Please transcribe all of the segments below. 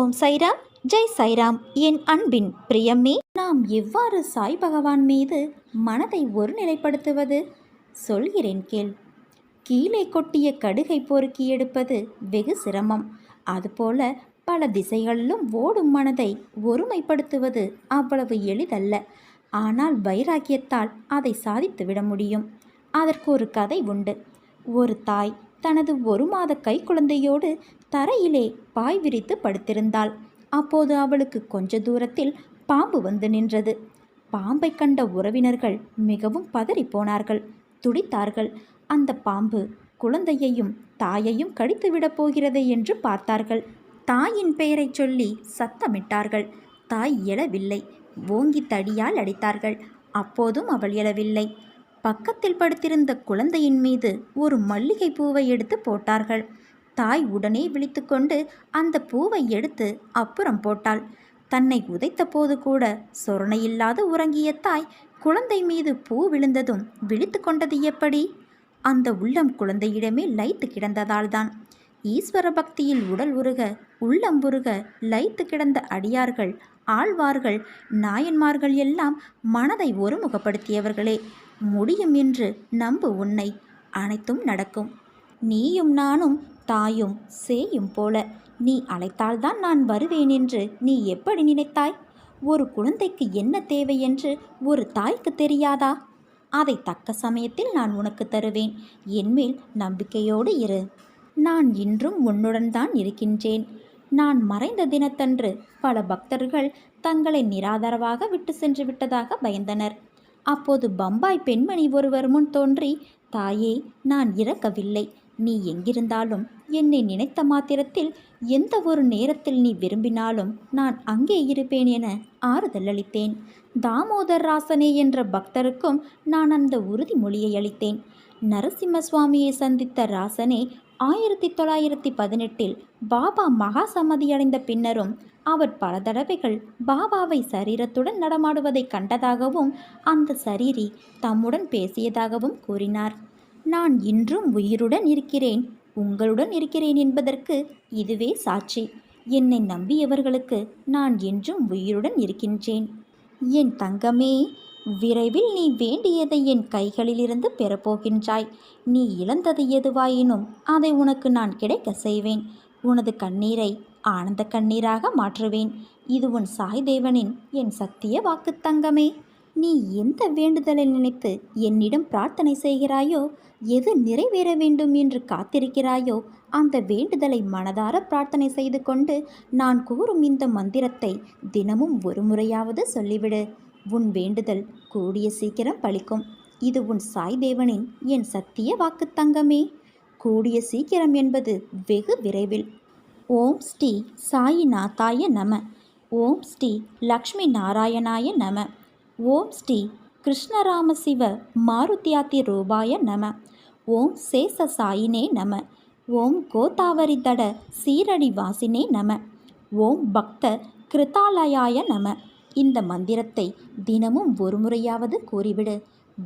ஓம் சைராம் ஜெய் சைராம். என் அன்பின் பிரியமே நாம் எவ்வாறு சாய் பகவான் மீது மனதை ஒருநிலைப்படுத்துவது? சொல்கிறேன் கேள். கீழே கொட்டிய கடுகை பொறுக்கி எடுப்பது வெகு சிரமம். அதுபோல பல திசைகளிலும் ஓடும் மனதை ஒருமைப்படுத்துவது அவ்வளவு எளிதல்ல. ஆனால் வைராக்கியத்தால் அதை சாதித்துவிட முடியும். அதற்கு ஒரு கதை உண்டு. ஒரு தாய் தனது ஒரு மாத கைக்குழந்தையோடு தரையிலே பாய் விரித்து படுத்திருந்தாள். அப்போது அவளுக்கு கொஞ்ச தூரத்தில் பாம்பு வந்து நின்றது. பாம்பை கண்ட உறவினர்கள் மிகவும் பதறிப் போனார்கள் துடித்தார்கள். அந்த பாம்பு குழந்தையையும் தாயையும் கடித்துவிடப் போகிறதே என்று பார்த்தார்கள். தாயின் பெயரைச் சொல்லி சத்தமிட்டார்கள். தாய் எழவில்லை. ஓங்கி தடியால் அடித்தார்கள். அப்போதும் அவள் எழவில்லை. பக்கத்தில் படுத்திருந்த குழந்தையின் மீது ஒரு மல்லிகை பூவை எடுத்து போட்டார்கள். தாய் உடனே விழித்துக்கொண்டு அந்த பூவை எடுத்து அப்புறம் போட்டாள். தன்னை உதைத்த போது கூட சொரணையில்லாத உறங்கிய தாய் குழந்தை மீது பூ விழுந்ததும் விழித்து கொண்டது எப்படி? அந்த உள்ளம் குழந்தையிடமே லைத்து கிடந்ததால்தான் ஈஸ்வர பக்தியில் உடல் உருக உள்ளம் உருக லைத்து கிடந்த அடியார்கள் ஆழ்வார்கள் நாயன்மார்கள் எல்லாம் மனதை ஒருமுகப்படுத்தியவர்களே. முடியும் என்று நம்பு உன்னை. அனைத்தும் நடக்கும். நீயும் நானும் தாயும் சேயும் போல. நீ அழைத்தால்தான் நான் வருவேன் என்று நீ எப்படி நினைத்தாய்? ஒரு குழந்தைக்கு என்ன தேவை என்று ஒரு தாய்க்கு தெரியாதா? அதை தக்க சமயத்தில் நான் உனக்கு தருவேன். என்மேல் நம்பிக்கையோடு இரு. நான் இன்றும் உன்னுடன் தான் இருக்கின்றேன். நான் மறைந்த தினத்தன்று பல பக்தர்கள் தங்களை நிராதரவாக விட்டு சென்று விட்டதாக பயந்தனர். அப்போது பம்பாய் பெண்மணி ஒருவர் முன் தோன்றி தாயே நான் இறக்கவில்லை. நீ எங்கிருந்தாலும் என்னை நினைத்த மாத்திரத்தில் எந்த ஒரு நேரத்தில் நீ விரும்பினாலும் நான் அங்கே இருப்பேன் என ஆறுதல் அளித்தேன். தாமோதர் ராசனே என்ற பக்தருக்கும் நான் அந்த உறுதிமொழியை அளித்தேன். நரசிம்ம சுவாமியை சந்தித்த ராசனே ஆயிரத்தி தொள்ளாயிரத்தி பதினெட்டில் பாபா மகா சம்மதியடைந்த பின்னரும் அவர் பல தடவைகள் பாபாவை சரீரத்துடன் நடமாடுவதை கண்டதாகவும் அந்த சரீரி தம்முடன் பேசியதாகவும் கூறினார். நான் இன்றும் உயிருடன் இருக்கிறேன். உங்களுடன் இருக்கிறேன் என்பதற்கு இதுவே சாட்சி. என்னை நம்பியவர்களுக்கு நான் என்றும் உயிருடன் இருக்கின்றேன். என் தங்கமே விரைவில் நீ வேண்டியதை என் கைகளிலிருந்து பெறப்போகின்றாய். நீ இழந்தது எதுவாயினும் அதை உனக்கு நான் கிடைக்க செய்வேன். உனது கண்ணீரை ஆனந்த கண்ணீராக மாற்றுவேன். இது உன் சாய் தேவனின் என் சத்திய வாக்கு தங்கமே. நீ எந்த வேண்டுதலை நினைத்து என்னிடம் பிரார்த்தனை செய்கிறாயோ எது நிறைவேற வேண்டும் என்று காத்திருக்கிறாயோ அந்த வேண்டுதலை மனதார பிரார்த்தனை செய்து கொண்டு நான் கூறும் இந்த மந்திரத்தை தினமும் ஒரு முறையாவது சொல்லிவிடு. உன் வேண்டுதல் கூடிய சீக்கிரம் பலிக்கும் இது உன் சாய் தேவனின் என் சத்திய வாக்கு தங்கமே. கூடிய சீக்கிரம் என்பது வெகு விரைவில். ஓம் ஸ்ரீ சாயிநாதாய நம. ஓம் ஸ்ரீ லக்ஷ்மி நாராயணாய நம. ஓம் ஸ்ரீ கிருஷ்ணராம சிவ மாருத்தியாத்தி ரூபாய நம. ஓம் சேச சாயினே நம. ஓம் கோதாவரி தட சீரடி வாசினே நம. ஓம் பக்த கிருத்தாலயாய நம. இந்த மந்திரத்தை தினமும் ஒரு முறையாவது கூறிவிடு.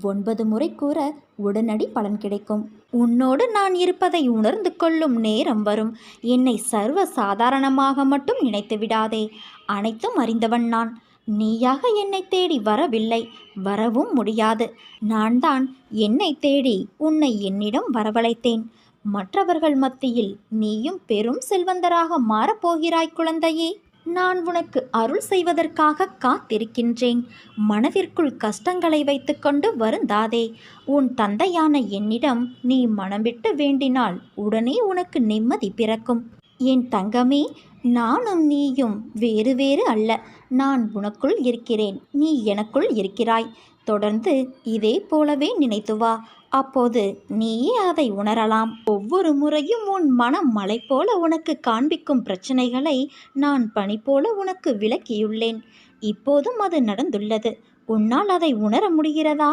ஒன்பது முறை கூற உடனடி பலன் கிடைக்கும். உன்னோடு நான் இருப்பதை உணர்ந்து கொள்ளும் நேரம் வரும். என்னை சர்வ சாதாரணமாக மட்டும் நினைத்து விடாதே. அனைத்தும் அறிந்தவன் நான். நீயாக என்னை தேடி வரவில்லை. வரவும் முடியாது. நான் தான் என்னை தேடி உன்னை என்னிடம் வரவழைத்தேன். மற்றவர்கள் மத்தியில் நீயும் பெரும் செல்வந்தராக மாறப்போகிறாய் குழந்தையே. நான் உனக்கு அருள் செய்வதற்காக காத்திருக்கின்றேன். மனதிற்குள் கஷ்டங்களை வைத்துக்கொண்டு வருந்தாதே. உன் தந்தையான என்னிடம் நீ மனம் விட்டு வேண்டினால் உடனே உனக்கு நிம்மதி பிறக்கும். என் தங்கமே நானும் நீயும் வேறு வேறு அல்ல. நான் உனக்குள் இருக்கிறேன். நீ எனக்குள் இருக்கிறாய். தொடர்ந்து இதே போலவே நினைத்து வா. அப்போது நீயே அதை உணரலாம். ஒவ்வொரு முறையும் உன் மனம் மலை போல உனக்கு காண்பிக்கும் பிரச்சனைகளை நான் பணி போல உனக்கு விளக்கியுள்ளேன். இப்போதும் அது நடந்துள்ளது. உன்னால் அதை உணர முடிகிறதா?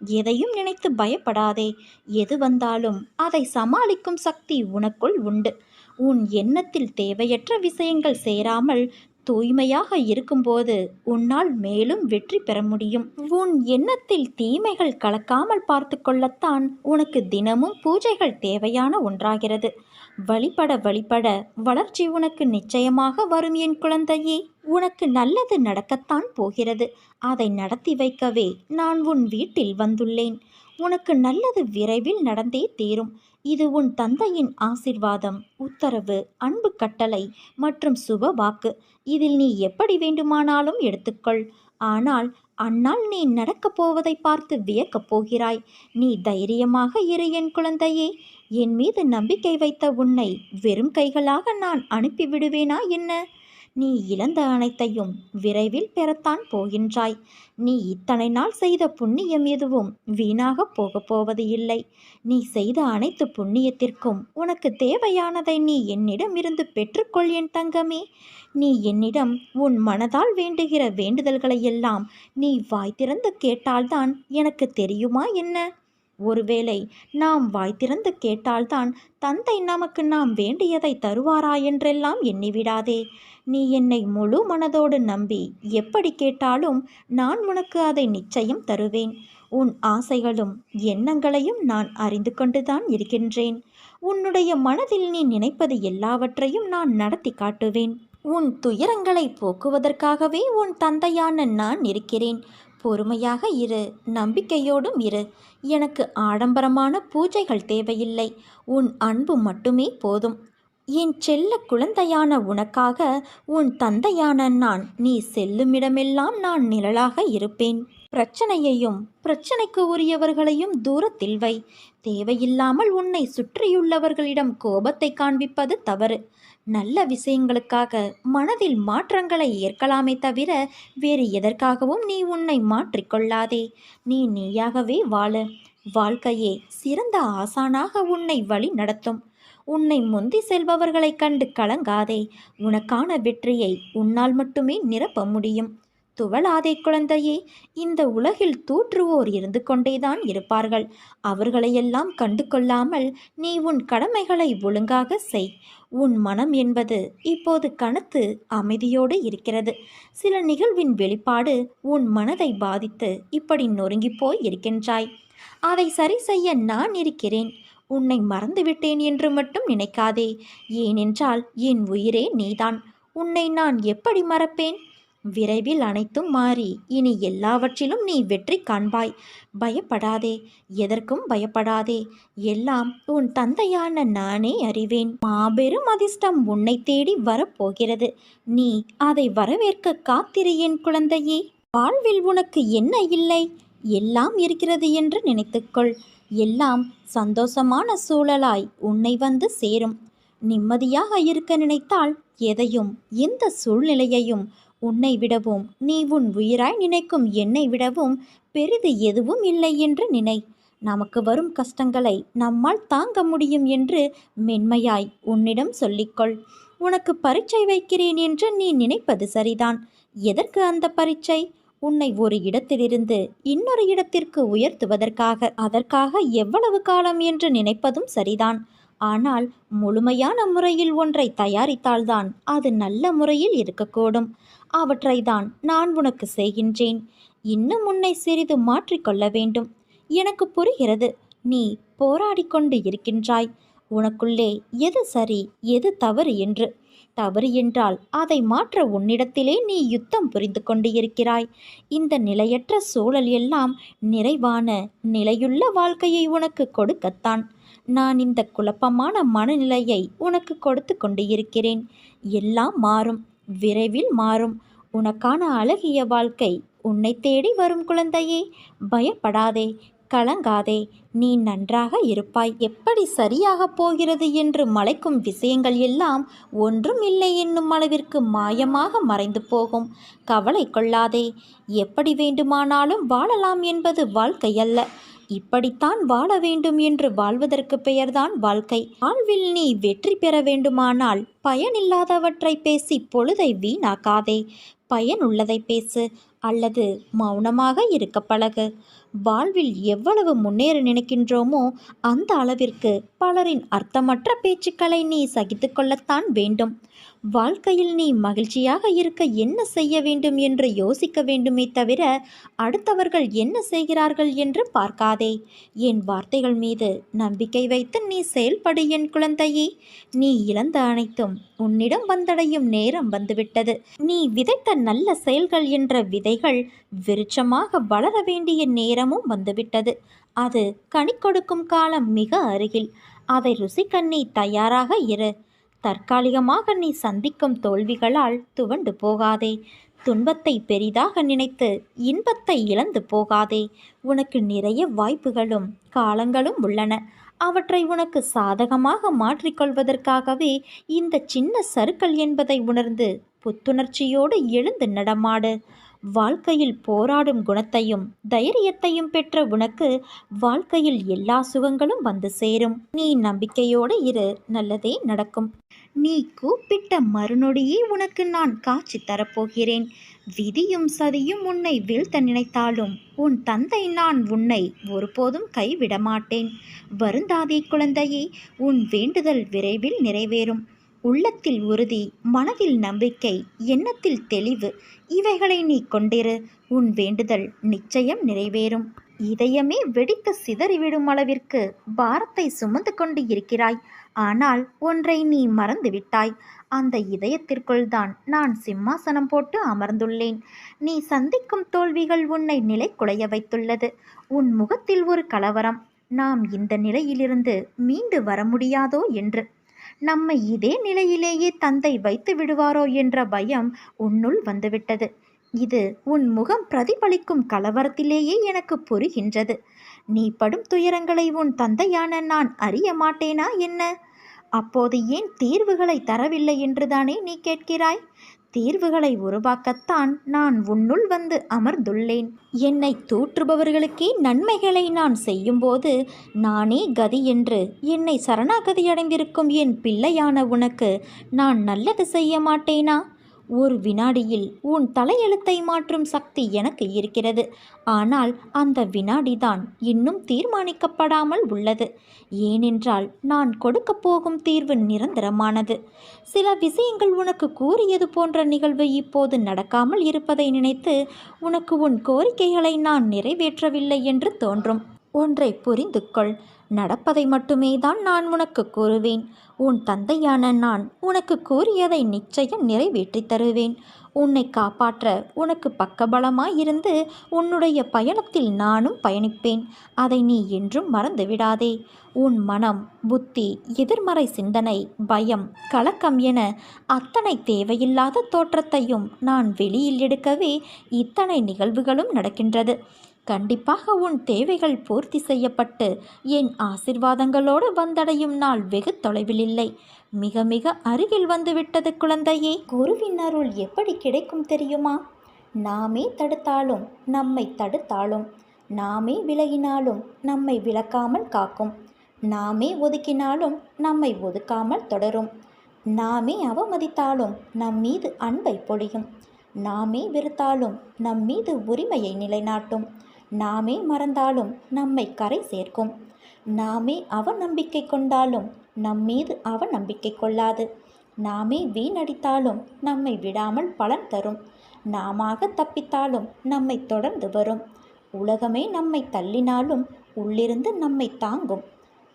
எதையும் நினைத்து பயப்படாதே. எது வந்தாலும் அதை சமாளிக்கும் சக்தி உனக்குள் உண்டு. உன் எண்ணத்தில் தேவையற்ற விஷயங்கள் சேராமல் தூய்மையாக இருக்கும்போது உன்னால் மேலும் வெற்றி பெற முடியும். உன் எண்ணத்தில் தீமைகள் கலக்காமல் பார்த்து கொள்ளத்தான் உனக்கு தினமும் பூஜைகள் தேவையான ஒன்றாகிறது. வழிபட வழிபட வளர்ச்சி உனக்கு நிச்சயமாக வரும் என் குழந்தையே. உனக்கு நல்லது நடக்கத்தான் போகிறது. அதை நடத்தி வைக்கவே நான் உன் வீட்டில் வந்துள்ளேன். உனக்கு நல்லது விரைவில் நடந்தே தீரும். இது உன் தந்தையின் ஆசிர்வாதம் உத்தரவு அன்பு கட்டளை மற்றும் சுப வாக்கு. இதில் நீ எப்படி வேண்டுமானாலும் எடுத்துக்கொள். ஆனால் அன்னால் நீ நடக்கப் போவதை பார்த்து வியக்கப் போகிறாய். நீ தைரியமாக இரு என் குழந்தையே. என் மீது நம்பிக்கை வைத்த உன்னை வெறும் கைகளாக நான் அனுப்பிவிடுவேனா என்ன? நீ இழந்த அனைத்தையும் விரைவில் பெறத்தான் போகின்றாய். நீ இத்தனை நாள் செய்த புண்ணியம் எதுவும் வீணாகப் போகப் போவது இல்லை. நீ செய்த அனைத்து புண்ணியத்திற்கும் உனக்கு தேவையானதை நீ என்னிடம் இருந்து பெற்றுக்கொள் என் தங்கமே. நீ என்னிடம் உன் மனதால் வேண்டுகிற வேண்டுதல்களை எல்லாம் நீ வாய் திறந்து கேட்டால்தான் எனக்கு தெரியுமா என்ன? ஒருவேளை நாம் வாய் திறந்து கேட்டால்தான் தந்தை நமக்கு நாம் வேண்டியதை தருவாரா என்றெல்லாம் எண்ணிவிடாதே. நீ என்னை முழு மனதோடு நம்பி எப்படி கேட்டாலும் நான் உனக்கு அதை நிச்சயம் தருவேன். உன் ஆசைகளும் எண்ணங்களையும் நான் அறிந்து கொண்டுதான் இருக்கின்றேன். உன்னுடைய மனதில் நீ நினைப்பது எல்லாவற்றையும் நான் நடத்தி காட்டுவேன். உன் துயரங்களை போக்குவதற்காகவே உன் தந்தையான நான் இருக்கிறேன். பொறுமையாக இரு நம்பிக்கையோடும் இரு. எனக்கு ஆடம்பரமான பூஜைகள் தேவையில்லை. உன் அன்பு மட்டுமே போதும். என் செல்ல குழந்தையான உனக்காக உன் தந்தையான நான் நீ செல்லுமிடமெல்லாம் நான் நிழலாக இருப்பேன். பிரச்சனையையும் பிரச்சனைக்கு உரியவர்களையும் தூரத்தில் வை. தேவையில்லாமல் உன்னை சுற்றியுள்ளவர்களிடம் கோபத்தை காண்பிப்பது தவறு. நல்ல விஷயங்களுக்காக மனதில் மாற்றங்களை ஏற்கலாமே தவிர வேறு எதற்காகவும் நீ உன்னை மாற்றிக்கொள்ளாதே. நீ நீயாகவே வாழ. வாழ்க்கையே சிறந்த ஆசானாக உன்னை வழி நடத்தும். உன்னை முந்தி செல்பவர்களை கண்டு கலங்காதே. உனக்கான வெற்றியை உன்னால் மட்டுமே நிரப்ப முடியும். துவளாதே குழந்தையே இந்த உலகில் தூற்றுவோர் இருந்து கொண்டேதான் இருப்பார்கள். அவர்களையெல்லாம் கண்டு கொள்ளாமல் நீ உன் கடமைகளை ஒழுங்காக செய். உன் மனம் என்பது இப்போது கனத்து அமைதியோடு இருக்கிறது. சில நிகழ்வின் வெளிப்பாடு உன் மனதை பாதித்து இப்படி நொறுங்கிப் போய் இருக்கின்றாய். அதை சரி செய்ய நான் இருக்கிறேன். உன்னை மறந்துவிட்டேன் என்று மட்டும் நினைக்காதே. ஏனென்றால் என் உயிரே நீதான். உன்னை நான் எப்படி மறப்பேன்? விரைவில் அனைத்தும் மாறி இனி எல்லாவற்றிலும் நீ வெற்றி காண்பாய். பயப்படாதே எதற்கும் பயப்படாதே எல்லாம் உன் தந்தையான நானே அறிவேன். மாபெரும் அதிர்ஷ்டம் உன்னை தேடி வரப்போகிறது. நீ அதை வரவேற்க காத்திரு என் குழந்தையே. வாழ்வில் உனக்கு என்ன இல்லை? எல்லாம் இருக்கிறது என்று நினைத்துக்கொள். எல்லாம் சந்தோஷமான சூழலாய் உன்னை வந்து சேரும். நிம்மதியாக இருக்க நினைத்தால் எதையும் எந்த சூழ்நிலையையும் உன்னை விடவும் நீ உன் உயிராய் நினைக்கும் என்னை விடவும் பெரிது எதுவும் இல்லை என்று நினை. நமக்கு வரும் கஷ்டங்களை நம்மால் தாங்க முடியும் என்று மென்மையாய் உன்னிடம் சொல்லிக்கொள். உனக்கு பரீட்சை வைக்கிறேன் என்று நீ நினைப்பது சரிதான். எதற்கு அந்த பரீட்சை? உன்னை ஒரு இடத்திலிருந்து இன்னொரு இடத்திற்கு உயர்த்துவதற்காக அதற்காக எவ்வளவு காலம் என்று நினைப்பதும் சரிதான். ஆனால் முழுமையான முறையில் ஒன்றை தயாரித்தால்தான் அது நல்ல முறையில் இருக்கக்கூடும். அவற்றை தான் நான் உனக்கு செய்கின்றேன். இன்னும் உன்னை சிறிது மாற்றிக்கொள்ள வேண்டும். எனக்கு புரிகிறது நீ போராடிக்கொண்டு இருக்கின்றாய். உனக்குள்ளே எது சரி எது தவறு என்று. தவறு என்றால் அதை மாற்ற உன்னிடத்திலே நீ யுத்தம் புரிந்து கொண்டு இருக்கிறாய். இந்த நிலையற்ற சூழல் எல்லாம் நிறைவான நிலையுள்ள வாழ்க்கையை உனக்கு கொடுக்கத்தான். நான் இந்த குழப்பமான மனநிலையை உனக்கு கொடுத்து கொண்டு இருக்கிறேன். எல்லாம் மாறும் விரைவில் மாறும். உனக்கான அழகிய வாழ்க்கை உன்னை தேடி வரும் குழந்தையே. பயப்படாதே கலங்காதே. நீ நன்றாக இருப்பாய். எப்படி சரியாகப் போகிறது என்று மலைக்கும் விஷயங்கள் எல்லாம் ஒன்றும் இல்லை என்னும் அளவிற்கு மாயமாக மறைந்து போகும். கவலை கொள்ளாதே. எப்படி வேண்டுமானாலும் வாழலாம் என்பது வாழ்க்கை அல்ல இப்படித்தான் வாழ வேண்டும் என்று வாழ்வதற்கு பெயர்தான் வாழ்க்கை. வாழ்வில் நீ வெற்றி பெற வேண்டுமானால் பயனில்லாதவற்றை பேசி பொழுதை வீணாக்காதே. பயனுள்ளதை பேசு அல்லது மௌனமாக இருக்க பழகு. வாழ்வில் எவ்வளவு முன்னேற நினைக்கின்றோமோ அந்த அளவிற்கு பலரின் அர்த்தமற்ற பேச்சுக்களை நீ சகித்து கொள்ளத்தான் வேண்டும். வாழ்க்கையில் நீ மகிழ்ச்சியாக இருக்க என்ன செய்ய வேண்டும் என்று யோசிக்க வேண்டுமே தவிர அடுத்தவர்கள் என்ன செய்கிறார்கள் என்று பார்க்காதே. என் வார்த்தைகள் மீது நம்பிக்கை வைத்து நீ செயல்படு என் குழந்தையே. நீ இழந்த அனைத்தும் உன்னிடம் வந்தடையும் நேரம் வந்துவிட்டது. நீ விதைத்த நல்ல செயல்கள் என்ற விதைகள் விருட்சமாக வளர வேண்டிய நேரமும் வந்துவிட்டது. அது கனி கொடுக்கும் காலம் மிக அருகில். அதை ருசிக்க நீ தயாராக இரு. தற்காலிகமாக நீ சந்திக்கும் தோல்விகளால் துவண்டு போகாதே. துன்பத்தை பெரிதாக நினைத்து இன்பத்தை இழந்து போகாதே. உனக்கு நிறைய வாய்ப்புகளும் காலங்களும் உள்ளன. அவற்றை உனக்கு சாதகமாக மாற்றிக்கொள்வதற்காகவே இந்த சின்ன சருக்கள் என்பதை உணர்ந்து புத்துணர்ச்சியோடு எழுந்து நடமாடு. வாழ்க்கையில் போராடும் குணத்தையும் தைரியத்தையும் பெற்ற உனக்கு வாழ்க்கையில் எல்லா சுகங்களும் வந்து சேரும். நீ நம்பிக்கையோடு இரு நல்லதே நடக்கும். நீ கூப்பிட்ட மறுநொடியே உனக்கு நான் காட்சி தரப்போகிறேன். விதியும் சதியும் உன்னை வீழ்த்த நினைத்தாலும் உன் தந்தை நான் உன்னை ஒருபோதும் கைவிட மாட்டேன் வருந்தாதே குழந்தையே உன் வேண்டுதல் விரைவில் நிறைவேறும். உள்ளத்தில் உறுதி மனதில் நம்பிக்கை எண்ணத்தில் தெளிவு இவைகளை நீ கொண்டிரு. உன் வேண்டுதல் நிச்சயம் நிறைவேறும். இதயமே வெடித்து சிதறிவிடும் அளவிற்கு பாரத்தை சுமந்து கொண்டு இருக்கிறாய். ஆனால் ஒன்றை நீ மறந்துவிட்டாய். அந்த இதயத்திற்குள் தான் நான் சிம்மாசனம் போட்டு அமர்ந்துள்ளேன். நீ சந்திக்கும் தோல்விகள் உன்னை நிலை குலைய வைத்துள்ளது. உன் முகத்தில் ஒரு கலவரம். நாம் இந்த நிலையிலிருந்து மீண்டு வர முடியாதோ என்று. நம்மை இதே நிலையிலேயே தந்தை வைத்து விடுவாரோ என்ற பயம் உன்னுள் வந்துவிட்டது. இது உன் முகம் பிரதிபலிக்கும் கலவரத்திலேயே எனக்கு புரிகின்றது. நீ படும் துயரங்களை உன் தந்தையான நான் அறிய மாட்டேனா என்ன? அப்போது ஏன் தீர்வுகளை தரவில்லை என்றுதானே நீ கேட்கிறாய்? தீர்வுகளை உருவாக்கத்தான் நான் உன்னுள் வந்து அமர்ந்துள்ளேன். என்னை தூற்றுபவர்களுக்கே நன்மைகளை நான் செய்யும்போது நானே கதி என்று என்னை சரணாகதி அடைந்திருக்கும் என் பிள்ளையான உனக்கு நான் நல்லது செய்ய மாட்டேனா? ஒரு வினாடியில் உன் தலையெழுத்தை மாற்றும் சக்தி எனக்கு இருக்கிறது. ஆனால் அந்த வினாடிதான் இன்னும் தீர்மானிக்கப்படாமல் உள்ளது. ஏனென்றால் நான் கொடுக்கப் போகும் தீர்வு நிரந்தரமானது. சில விஷயங்கள் உனக்கு கூறியது போன்ற நிகழ்வு இப்போது நடக்காமல் இருப்பதை நினைத்து உனக்கு உன் கோரிக்கைகளை நான் நிறைவேற்றவில்லை என்று தோன்றும். ஒன்றை புரிந்து கொள் நடப்பதை மட்டுமே தான் நான் உனக்கு கூறுவேன். உன் தந்தையான நான் உனக்கு கூறியதை நிச்சயம் நிறைவேற்றி தருவேன். உன்னை காப்பாற்ற உனக்கு பக்கபலமாயிருந்து உன்னுடைய பயணத்தில் நானும் பயணிப்பேன். அதை நீ என்றும் மறந்துவிடாதே. உன் மனம் புத்தி எதிர்மறை சிந்தனை பயம் கலக்கம் என அத்தனை தேவையில்லாத தோற்றத்தையும் நான் வெளியில் எடுக்கவே இத்தனை நிகழ்வுகளும் நடக்கின்றது. கண்டிப்பாக உன் தேவைகள் பூர்த்தி செய்யப்பட்டு என் ஆசிர்வாதங்களோடு வந்தடையும் நாள் வெகு தொலைவில் இல்லை. மிக மிக அருகில் வந்துவிட்டது குழந்தையே. குருவின் அருள் எப்படி கிடைக்கும் தெரியுமா? நாமே தடுத்தாலும் நம்மை தடுத்தாலும் நாமே விலகினாலும் நம்மை விலக்காமல் காக்கும். நாமே ஒதுக்கினாலும் நம்மை ஒதுக்காமல் தொடரும். நாமே அவமதித்தாலும் நம் மீது அன்பை பொழியும். நாமே வெறுத்தாலும் நம் மீது உரிமையை நிலைநாட்டும். நாமே மறந்தாலும் நம்மை கரை சேர்க்கும். நாமே அவநம்பிக்கை கொண்டாலும் நம்மீது அவநம்பிக்கை கொள்ளாது. நாமே வீணடித்தாலும் நம்மை விடாமல் பலன் தரும். நாமாக தப்பித்தாலும் நம்மை தொடர்ந்து வரும். உலகமே நம்மை தள்ளினாலும் உள்ளிருந்து நம்மை தாங்கும்.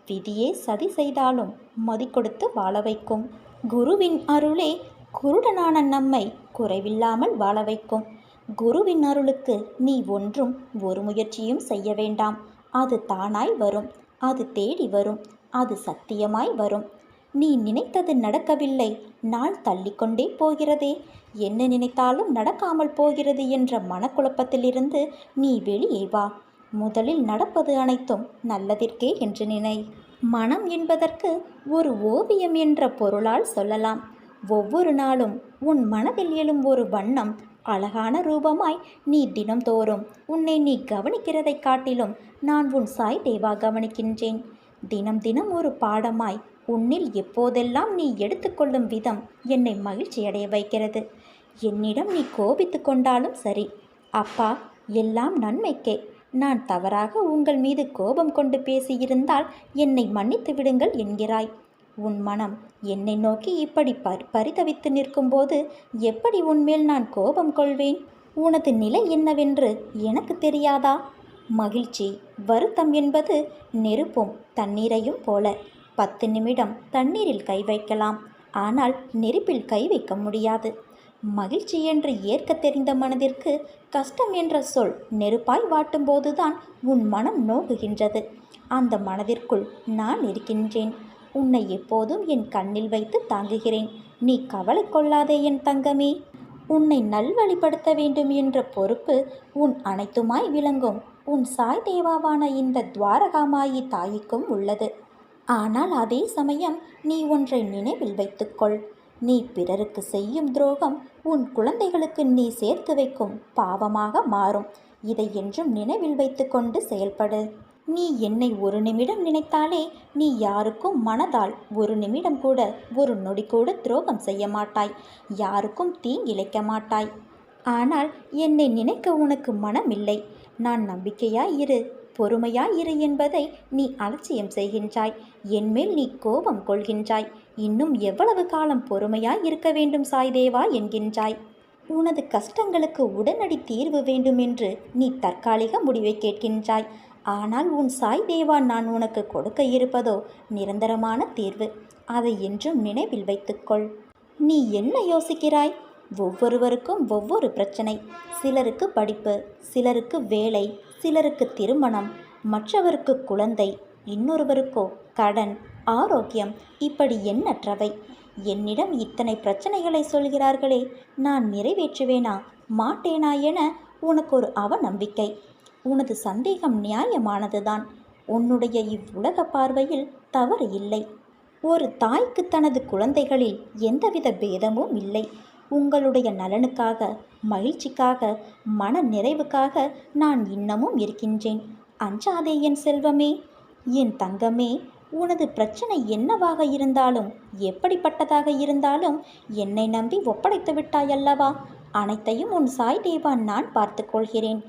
விதியே சதி செய்தாலும் மதி கொடுத்து வாழ வைக்கும். குருவின் அருளே குருடனான நம்மை குறைவில்லாமல் வாழ வைக்கும். குருவின் அருளுக்கு நீ ஒன்றும் ஒரு முயற்சியும் செய்ய வேண்டாம். அது தானாய் வரும். அது தேடி வரும். அது சத்தியமாய் வரும். நீ நினைத்தது நடக்கவில்லை. நாள் தள்ளிக்கொண்டே போகிறதே. என்ன நினைத்தாலும் நடக்காமல் போகிறது என்ற மனக்குழப்பத்திலிருந்து நீ வெளியே வா. முதலில் நடப்பது அனைத்தும் நல்லதிற்கே என்று நினை. மனம் என்பதற்கு ஒரு ஓவியம் என்ற பொருளால் சொல்லலாம். ஒவ்வொரு நாளும் உன் மனதில் எழும் ஒரு வண்ணம் அழகான ரூபமாய் நீ தினம்தோறும் உன்னை நீ கவனிக்கிறதைக் காட்டிலும் நான் உன் சாய் தேவா கவனிக்கின்றேன். தினம் தினம் ஒரு பாடமாய் உன்னில் எப்போதெல்லாம் நீ எடுத்துக்கொள்ளும் விதம் என்னை மகிழ்ச்சியடைய வைக்கிறது. என்னிடம் நீ கோபித்து கொண்டாலும் சரி. அப்பா எல்லாம் நன்மைக்கே. நான் தவறாக உங்கள் மீது கோபம் கொண்டு பேசியிருந்தால் என்னை மன்னித்து விடுங்கள் என்கிறாய். உன் மனம் என்னை நோக்கி இப்படி பரி பரிதவித்து நிற்கும்போது எப்படி உன்மேல் நான் கோபம் கொள்வேன்? உனது நிலை என்னவென்று எனக்கு தெரியாதா? மகிழ்ச்சி வருத்தம் என்பது நெருப்பும் தண்ணீரையும் போல. பத்து நிமிடம் தண்ணீரில் கை வைக்கலாம். ஆனால் நெருப்பில் கை வைக்க முடியாது. மகிழ்ச்சி என்று ஏற்க தெரிந்த மனதிற்கு கஷ்டம் என்ற சொல் நெருப்பாய் வாட்டும்போதுதான் உன் மனம் நோகுகின்றது அந்த மனதிற்குள் நான் இருக்கின்றேன். உன்னை எப்போதும் என் கண்ணில் வைத்து தாங்குகிறேன். நீ கவலை கொள்ளாதே என் தங்கமே. உன்னை நல்வழிப்படுத்த வேண்டும் என்ற பொறுப்பு உன் அனைத்துமாய் விளங்கும். உன் சாய் தேவாவான இந்த துவாரகாமாயி தாய்க்கும் உள்ளது. ஆனால் அதே சமயம் நீ ஒன்றை நினைவில் வைத்துக்கொள். நீ பிறருக்கு செய்யும் துரோகம் உன் குழந்தைகளுக்கு நீ சேர்த்து வைக்கும் பாவமாக மாறும். இதை என்றும் நினைவில் வைத்துக்கொண்டு செயல்படு. நீ என்னை ஒரு நிமிடம் நினைத்தாலே நீ யாருக்கும் மனதால் ஒரு நிமிடம் கூட ஒரு நொடி கூட துரோகம் செய்ய மாட்டாய். யாருக்கும் தீங்கிழைக்க மாட்டாய். ஆனால் என்னை நினைக்க உனக்கு மனமில்லை. நான் நம்பிக்கையாய் இரு பொறுமையாய் இரு என்பதை நீ அலட்சியம் செய்கின்றாய். என்மேல் நீ கோபம் கொள்கின்றாய். இன்னும் எவ்வளவு காலம் பொறுமையாய் இருக்க வேண்டும் சாய்தேவா என்கின்றாய். உனது கஷ்டங்களுக்கு உடனடி தீர்வு வேண்டுமென்று நீ தற்காலிக முடிவை கேட்கின்றாய். ஆனால் உன் சாய் தேவா நான் உனக்கு கொடுக்க இருப்பதோ நிரந்தரமான தீர்வு. அதை என்றும் நினைவில் வைத்துக்கொள். நீ என்ன யோசிக்கிறாய்? ஒவ்வொருவருக்கும் ஒவ்வொரு பிரச்சனை. சிலருக்கு படிப்பு சிலருக்கு வேலை சிலருக்கு திருமணம் மற்றவருக்கு குழந்தை இன்னொருவருக்கோ கடன் ஆரோக்கியம் இப்படி எண்ணற்றவை. என்னிடம் இத்தனை பிரச்சனைகளை சொல்கிறார்களே. நான் நிறைவேற்றுவேனா? மாட்டேனா என உனக்கு ஒரு அவநம்பிக்கை. உனது சந்தேகம் நியாயமானதுதான். உன்னுடைய இவ்வுலக பார்வையில் தவறு இல்லை. ஒரு தாய்க்கு தனது குழந்தைகளில் எந்தவித பேதமும் இல்லை. உங்களுடைய நலனுக்காக மகிழ்ச்சிக்காக மன நிறைவுக்காக நான் இன்னமும் இருக்கின்றேன். அஞ்சாதே என் செல்வமே. என் தங்கமே உனது பிரச்சனை என்னவாக இருந்தாலும் எப்படிப்பட்டதாக இருந்தாலும் என்னை நம்பி ஒப்படைத்து விட்டாயல்லவா? அனைத்தையும் உன் சாய் தேவான் நான் பார்த்துக்கொள்கிறேன்